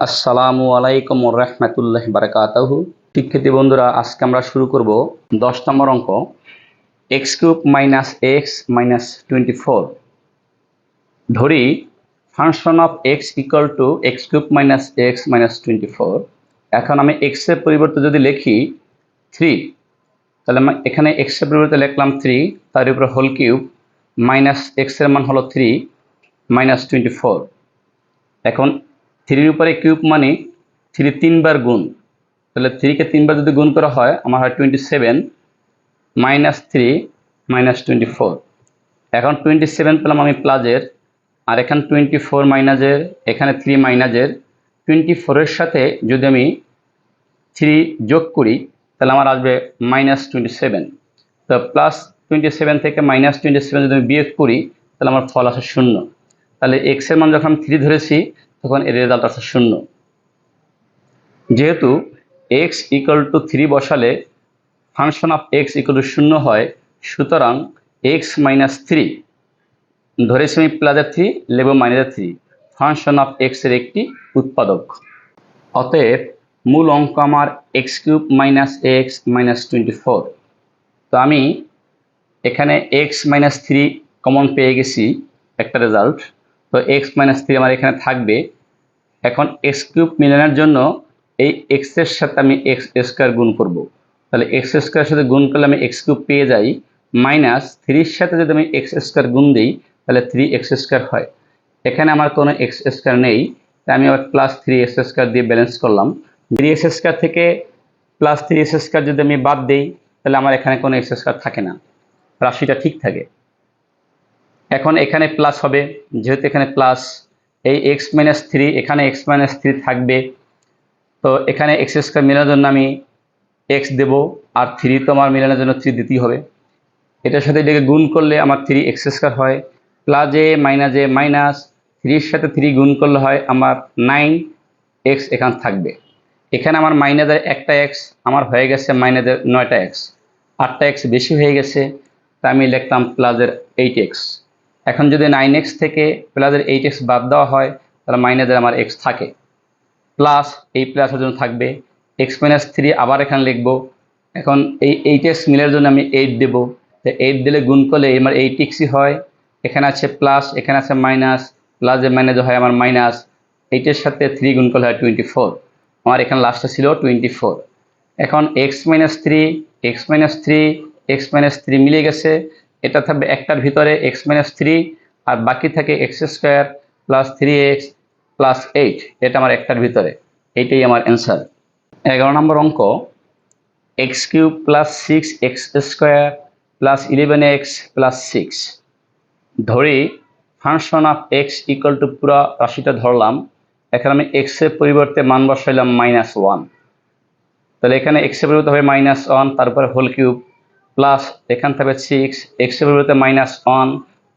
আসসালামু আলাইকুম রহমতুল্লাহ বারকাতাহু। শিক্ষার্থী বন্ধুরা, আজকে আমরা শুরু করব দশ নম্বর অঙ্ক x cube minus x minus twenty four ধরি function of x equal to x cube minus x minus twenty four এখন আমি এক্সের পরিবর্তে যদি লিখি থ্রি তাহলে আমি এখানে এক্সের পরিবর্তে লিখলাম থ্রি তার উপরে হোল কিউব মাইনাস এক্সের মান হলো থ্রি মাইনাস টোয়েন্টি ফোর এখন থ্রির উপরে কিউব মানে থ্রি তিনবার গুণ। তাহলে থ্রিকে তিনবার যদি গুণ করা হয়, আমার হয় twenty seven minus three minus twenty four এখন টোয়েন্টি সেভেন পেলাম আমি প্লাজের আর এখানে টোয়েন্টি ফোর মাইনাসের এখানে থ্রি মাইনাসের টোয়েন্টি ফোরের সাথে যদি আমি থ্রি যোগ করি, তাহলে আমার আসবে মাইনাস টোয়েন্টি সেভেন তো প্লাস টোয়েন্টি সেভেন থেকে মাইনাস টোয়েন্টি সেভেন যদি আমি বিয়োগ করি, তাহলে আমার ফল আসে শূন্য। তাহলে এক্সের মান যখন আমি থ্রি ধরেছি তখন এর রেজাল্ট আসে শূন্য। যেহেতু এক্স ইকুয়াল টু থ্রি বসালে function of x equal to শূন্য হয়, সুতরাং এক্স মাইনাস থ্রি ধরেছি আমি প্লাজার থ্রি লেবো মাইনাস থ্রি ফাংশন অফ এক্সের একটি উৎপাদক। অতএব মূল অঙ্ক আমার x cube minus x minus twenty four তো আমি এখানে এক্স মাইনাস থ্রি কমন পেয়ে গেছি একটা রেজাল্ট তো এক্স মাইনাস থ্রি আমার এখানে থাকবে। এখন এক্স কিউব মিলানোর জন্য এই এক্সের সাথে আমি এক্স স্কোয়ার গুণ করব। তাহলে এক্স স্কোয়ারের সাথে গুণ করলে আমি এক্স কিউব পেয়ে যাই, মাইনাস থ্রির সাথে যদি আমি এক্স স্কোয়ার গুণ দিই, তাহলে থ্রি এক্স স্কোয়ার হয়। এখানে আমার কোনো এক্স স্কোয়ার নেই, তাই আমি আবার প্লাস থ্রি এক্স স্কোয়ার দিয়ে ব্যালেন্স করলাম। থ্রি এক্স স্কোয়ার থেকে প্লাস থ্রি এক্স স্কোয়ার যদি আমি বাদ দিই, তাহলে আমার এখানে কোনো এক্স স্কোয়ার থাকে না। রাশিটা ঠিক থাকে। এখন এখানে প্লাস হবে, যেহেতু এখানে প্লাস এই এক্স মাইনাস থ্রি এখানে এক্স মাইনাস থ্রি থাকবে। তো এখানে এক্স স্কোয়ার মেলানোর জন্য আমি এক্স দেব, আর থ্রি তো আমার মেলানোর জন্য থ্রি দিতেই হবে। এটার সাথে এটাকে গুণ করলে আমার থ্রি এক্স স্কোয়ার হয়। প্লাজে এ মাইনাস এ মাইনাস থ্রির সাথে থ্রি গুণ করলে হয় আমার নাইন এক্স এখান থাকবে। এখানে আমার মাইনাসের একটা এক্স আমার হয়ে গেছে মাইনাসের নয়টা এক্স আটটা এক্স বেশি হয়ে গেছে, তা আমি লিখতাম প্লাসের এইট এক্স এখন যদি নাইন এক্স থেকে প্লাসের এইট এক্স বাদ দেওয়া হয়, তাহলে মাইনাসের আমার এক্স থাকে। প্লাস এই প্লাসের জন্য থাকবে। এক্স মাইনাস থ্রি আবার এখানে লিখব। এখন এই এইট এক্স মিলের জন্য আমি এইট দেবো। তো এইট দিলে গুণ করলে আমার এইট এক্সই হয়। এখানে আছে প্লাস এখানে আছে মাইনাস প্লাসে মাইনাসে হয় আমার মাইনাস এইটের সাথে থ্রি গুণ করলে হয় টোয়েন্টি ফোর আমার এখানে লাস্টটা ছিল টোয়েন্টি ফোর এখন x minus three x minus three x minus three মিলে গেছে। এটা থাকবে একটার ভিতরে এক্স মাইনাস থ্রি আর বাকি থাকে x square plus three x plus eight এটা আমার একটার ভিতরে। এইটাই আমার অ্যান্সার এগারো নম্বর অঙ্ক x cube plus six x square plus eleven x plus six ধরি function of x equal to পুরো রাশিটা ধরলাম, এখানে আমি এক্সের পরিবর্তে মান বসাইলাম মাইনাস ওয়ান তাহলে এখানে এক্সের পরিবর্তে হবে মাইনাস ওয়ান তারপরে হোল কিউব প্লাস এখান থাকবে সিক্স এক্সের পরিবর্তে মাইনাস ওয়ান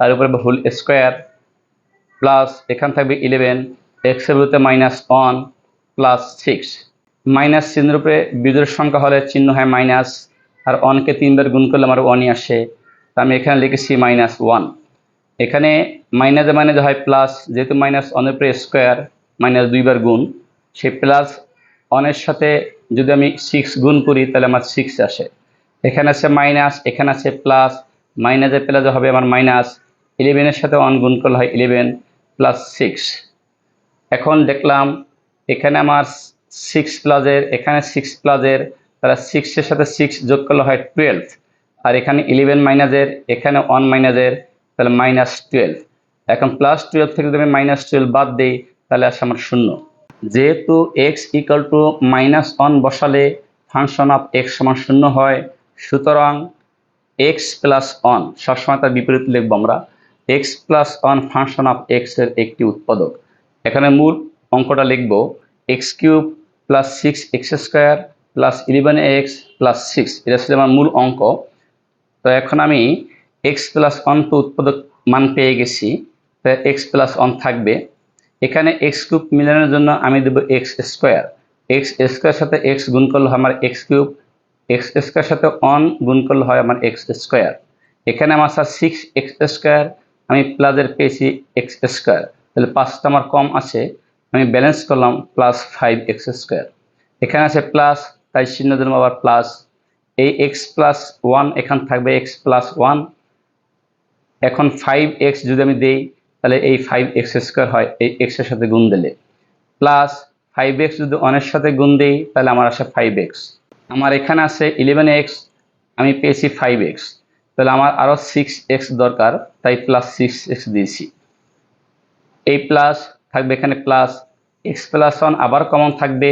তার উপরে হোল স্কোয়ার প্লাস এখান থাকবে ইলেভেন এক্সের পরিবর্তে minus one plus six minus চিহ্নের উপরে বিজোড় সংখ্যা হলে চিহ্ন হয় মাইনাস আর ওয়ানকে তিনবার গুণ করলে আমার ওয়ানই আসে। তা আমি এখানে লিখেছি মাইনাস ওয়ান এখানে মাইনাসে মাইনাসে হয় প্লাস যেহেতু মাইনাস ওয়ানের উপরে স্কোয়ার মাইনাস দুইবার গুণ, সেই প্লাস ওয়ানের সাথে যদি আমি সিক্স গুণ করি, তাহলে আমার সিক্স আসে। এখানে আছে মাইনাস এখানে আছে প্লাস মাইনাসে প্লাসে হবে আমার মাইনাস ইলেভেনের সাথে ওয়ান গুণ করলে হয় ইলেভেন প্লাস সিক্স এখন দেখলাম এখানে আমার সিক্স প্লাসের এখানে সিক্স প্লাসের তাহলে সিক্সের সাথে সিক্স যোগ করলে হয় টুয়েলভ আর এখানে ইলেভেন মাইনাসের এখানে ওয়ান মাইনাসের তাহলে মাইনাস টুয়েলভ এখন প্লাস টুয়েলভ থেকে যদি আমি মাইনাস টুয়েলভ বাদ দিই, তাহলে আসে আমার শূন্য। যেহেতু x equal to minus one বসালে ফাংশন অফ এক্স সমান শূন্য হয় সুতরাং এক্স প্লাস ওয়ান সবসময় তার বিপরীত লিখব আমরা x plus one function of এক্সের একটি উৎপাদক। এখানে মূল অঙ্কটা লিখব x cube plus six x square plus eleven x plus six এটা ছিল আমার মূল অঙ্ক। তো এখন আমি এক্স প্লাস ওয়ান তো উৎপাদক মান পেয়ে গেছি, তো এক্স প্লাস ওয়ান থাকবে। এখানে এক্স কিউব মিলানোর জন্য আমি দেবো এক্স স্কোয়ার এক্স স্কোয়ার সাথে এক্স গুণ করলে আমার এক্স কিউব এক্স স্কোয়ার সাথে অন গুণ করলে হয় আমার এক্স স্কোয়ার। এখানে আমার স্যার সিক্স এক্স স্কোয়ার, আমি প্লাসের পেয়েছি এক্স স্কোয়ার। তাহলে পাঁচটা আমার কম আছে, আমি ব্যালেন্স করলাম প্লাস ফাইভ এক্স স্কোয়ার। এখানে আছে প্লাস তাই চিহ্ন দিলাম আবার প্লাস এই এক্স প্লাস ওয়ান এখান থাকবে এক্স প্লাস ওয়ান এখন ফাইভ এক্স যদি আমি দেই, তাহলে এই ফাইভ এক্স স্কোয়ার হয়, এই এক্সের সাথে গুণ দিলে। প্লাস ফাইভ এক্স যদি অনের সাথে গুণ দিই, তাহলে আমার আসে ফাইভ এক্স আমার এখানে আছে ইলেভেন এক্স আমি পেয়েছি ফাইভ এক্স তাহলে আমার আরও সিক্স এক্স দরকার, তাই প্লাস সিক্স এক্স দিয়েছি। এই প্লাস থাকবে এখানে প্লাস এক্স প্লাস ওয়ান আবার কমন থাকবে।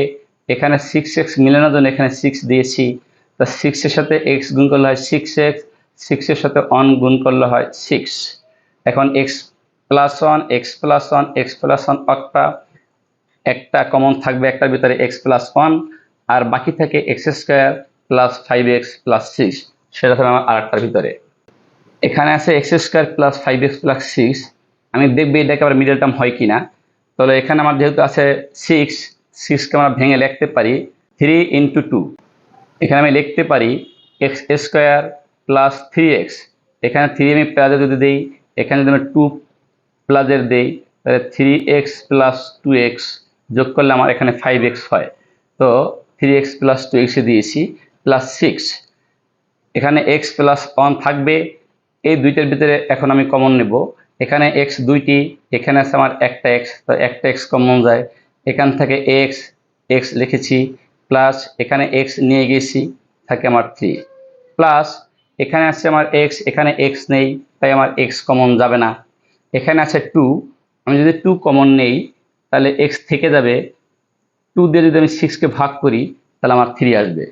এখানে সিক্স এক্স মিলানোর জন্য এখানে সিক্স দিয়েছি। তা সিক্সের সাথে এক্স গুণ করলে হয় সিক্স এক্স সিক্সের সাথে ওয়ান গুণ করলে হয় সিক্স এখন x plus one x plus one x plus one একটা একটা কমন থাকবে, একটার ভিতরে এক্স প্লাস ওয়ান আর বাকি থাকে x square plus five x plus six সেটা থাকবে আমার আরেকটার ভিতরে। এখানে আছে x square plus five x plus six আমি দেখব এটাকে আবার মিডল টার্ম হয় কিনা। তাহলে এখানে আমার যেহেতু আছে সিক্স সিক্সকে আমরা ভেঙে লিখতে পারি থ্রি ইন্টু টু এখানে আমি লিখতে পারি x square plus three x এখানে থ্রি আমি প্লাজে যদি দিই, এখানে যদি আমি টু প্লাজের দিই, তাহলে three x plus two x যোগ করলে আমার এখানে ফাইভ এক্স হয়। তো থ্রি এক্স প্লাস টু এক্সে দিয়েছি প্লাস সিক্স এখানে এক্স প্লাস ওয়ান থাকবে। এই দুইটার ভিতরে এখন আমি কমন নেব। এখানে এক্স দুইটি, এখানে আছে আমার একটা এক্স তো একটা এক্স কমন যায়। এখান থেকে এক্স এক্স লিখেছি প্লাস এখানে এক্স নিয়ে গেছি, থাকে আমার থ্রি প্লাস এখানে আছে আমার এক্স এখানে এক্স নেই, তাই আমার এক্স কমন যাবে না। এখানে আছে টু আমি যদি টু কমন নেই, তাহলে এক্স থেকে যাবে টু দিয়ে যদি আমি সিক্সকে ভাগ করি, তাহলে আমার থ্রি আসবে।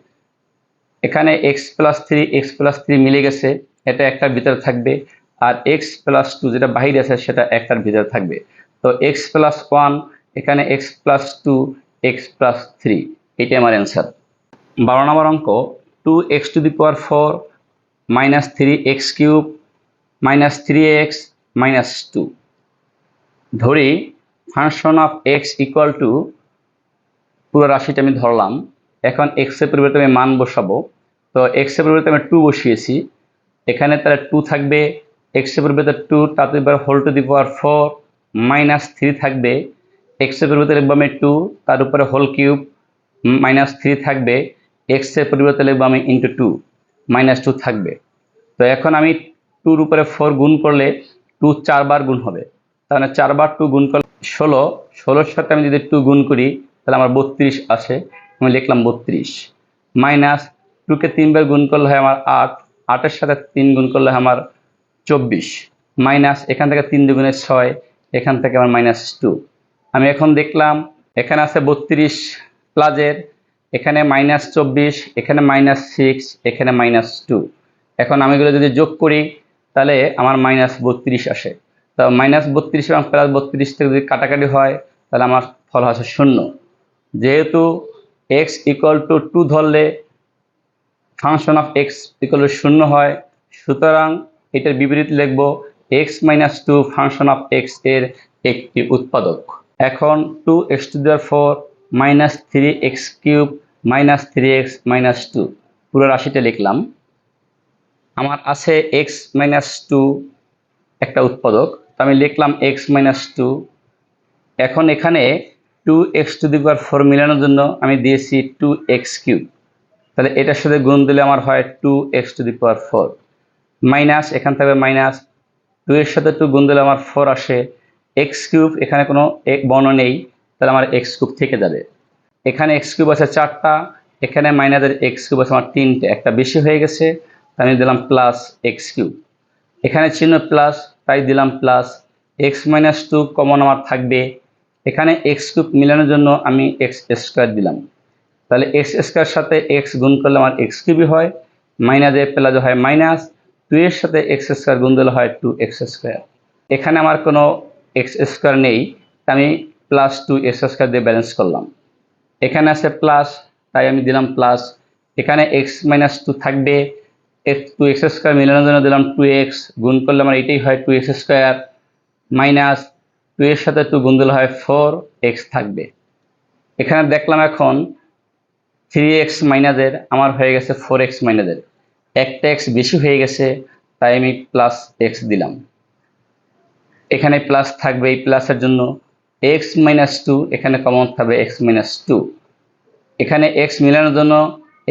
এখানে x plus three x plus three মিলে গেছে, এটা একটার ভিতরে থাকবে, আর এক্স প্লাস টু যেটা বাহিরে আছে, সেটা একটার ভিতরে থাকবে। তো এক্স প্লাস ওয়ান এখানে x plus two x plus three এটাই আমার অ্যান্সার বারো নম্বর অঙ্ক two x to the power four minus three x cube minus three x minus two ধরি function of x equal to পুরো রাশিটা আমি ধরলাম। এখন এক্সের পরিবর্তে আমি মান বসাবো। তো এক্সের পরিবর্তে আমি টু বসিয়েছি। এখানে তাহলে টু থাকবে। এক্সের পরিবর্তে টু তাতে এবার whole to the power four minus three থাকবে। এক্সের পরিবর্তে লিখব আমি টু তার উপরে হোল কিউব মাইনাস থ্রি থাকবে। এক্সের পরিবর্তে লিখব আমি ইন্টু টু মাইনাস টু থাকবে। তো এখন আমি টুর উপরে ফোর গুণ করলে টু চারবার গুণ হবে। তার মানে চারবার টু গুণ করলে ষোলো। ষোলোর সাথে আমি যদি টু গুণ করি তাহলে আমার বত্রিশ আসে। আমি লিখলাম বত্রিশ। মাইনাস টুকে তিনবার গুণ করলে হয় আমার আট। আটের সাথে তিন গুণ করলে হয় আমার চব্বিশ। মাইনাস এখান থেকে তিন দুগুণে ছয়, এখান থেকে আমার মাইনাস টু। আমি এখন দেখলাম এখানে আছে বত্রিশ প্লাজের এখানে মাইনাস চব্বিশ, এখানে মাইনাস সিক্স, এখানে মাইনাস টু। এখন আমি এগুলো যদি যোগ করি, তাহলে আমার মাইনাস বত্রিশ আসে। তো মাইনাস বত্রিশ এবং প্লাস বত্রিশ থেকে যদি কাটাকাটি হয়, তাহলে আমার ফল আসে শূন্য। যেহেতু এক্স ইকুয়াল টু টু ধরলে function of x equal to শূন্য হয়, সুতরাং এটার বিপরীত লিখব x minus two function of এক্সের একটি উৎপাদক। এখন টু এক্স টু দেওয়ার four minus three x cube minus three x minus two পুরো রাশিটা লিখলাম। আমার আছে এক্স মাইনাস টু একটা উৎপাদক, তো আমি লিখলাম এক্স মাইনাস টু এখন এখানে two x to the power four মিলানোর জন্য আমি দিয়েছি টু এক্স কিউব তাহলে এটার সাথে গুণ দিলে আমার হয় two x to the power four minus এখান থেকে মাইনাস টু এর সাথে টু গুণ দিলে আমার ফোর আসে। এক্স কিউব এখানে কোনো এক বর্ণ নেই, তাহলে আমার এক্স কিউব থেকে যাবে। এখানে এক্স কিউব আছে চারটা, এখানে মাইনাসের এক্স কিউব আছে আমার তিনটে। একটা বেশি হয়ে গেছে তাই আমি দিলাম প্লাস এক্স কিউব এখানে চিহ্ন প্লাস তাই দিলাম plus x minus two common আমার থাকবে। এখানে এক্স কিউব মিলানোর জন্য আমি এক্স স্কোয়ার দিলাম। তাহলে এক্স স্কোয়ার সাথে এক্স গুণ করলে আমার এক্স কিউবই হয় মাইনাসে প্লাস হয় মাইনাস টু এর সাথে এক্স স্কোয়ার গুণ দিলে হয় টু এক্স স্কোয়ার এখানে আমার কোনো এক্স স্কোয়ার নেই আমি প্লাস টু এক্স স্কোয়ার দিয়ে ব্যালেন্স করলাম। এখানে আছে প্লাস তাই আমি দিলাম প্লাস এখানে এক্স মাইনাস টু থাকবে এক্স টু এক্স স্কোয়ার মিলানোর জন্য দিলাম টু এক্স গুণ করলে আমার এটাই হয় two x square minus two এর সাথে টু গুণ দিলে হয় ফোর এক্স থাকবে। এখানে দেখলাম এখন থ্রি এক্স মাইনাসের আমার হয়ে গেছে ফোর এক্স মাইনাসের একটা এক্স বেশি হয়ে গেছে, তাই আমি প্লাস এক্স দিলাম। এখানে প্লাস থাকবে এই প্লাসের জন্য এক্স মাইনাস টু এখানে কমন থাকবে এক্স মাইনাস টু এখানে এক্স মিলানোর জন্য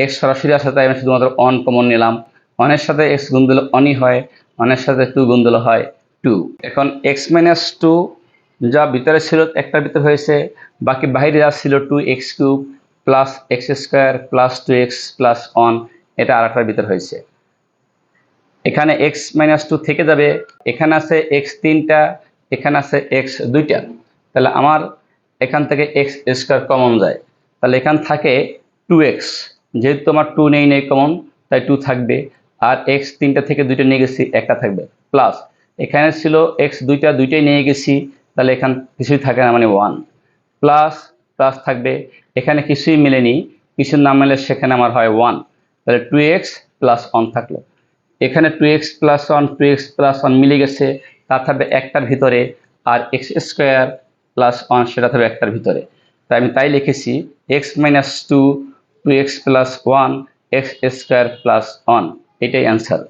এক্স সরাসরি আসে তাই আমি শুধুমাত্র অন কমন নিলাম। অনের সাথে এক্স গুণ দিলে অনই হয় অনের সাথে টু গুণ দিলে হয় টু এখন এক্স মাইনাস টু যা ভিতরে ছিল একটার ভিতরে হয়েছে, বাকি বাইরে যা ছিল two x cube plus x square plus two x plus one এটা আর একটার ভিতরে হয়েছে। এখানে এক্স মাইনাস টু থেকে যাবে, এখানে আছে এক্স তিনটা, এখানে আছে এক্স দুইটা। তাহলে আমার এখান থেকে এক্স স্কোয়ার কমন যায়। তাহলে এখান থাকে টু এক্স যেহেতু আমার টু নেই নেই কমন তাই টু থাকবে। আর এক্স তিনটা থেকে দুইটা নিয়ে গেছি, একটা থাকবে। প্লাস এখানে ছিল এক্স দুইটা, দুইটাই নিয়ে গেছি। তাহলে এখান কিছুই থাকে না মানে ওয়ান প্লাস প্লাস থাকবে, এখানে কিছুই মেলেনি, কিছু না মেলে সেখানে আমার হয় ওয়ান তাহলে টু এক্স প্লাস ওয়ান থাকল। এখানে two x plus one two x plus one মিলে গেছে তা থাকবে একটার ভিতরে, আর এক্স স্কোয়ার প্লাস ওয়ান সেটা থাকবে একটার ভিতরে। তাই আমি তাই লিখেছি x minus two two x plus one x square plus one এটাই অ্যান্সার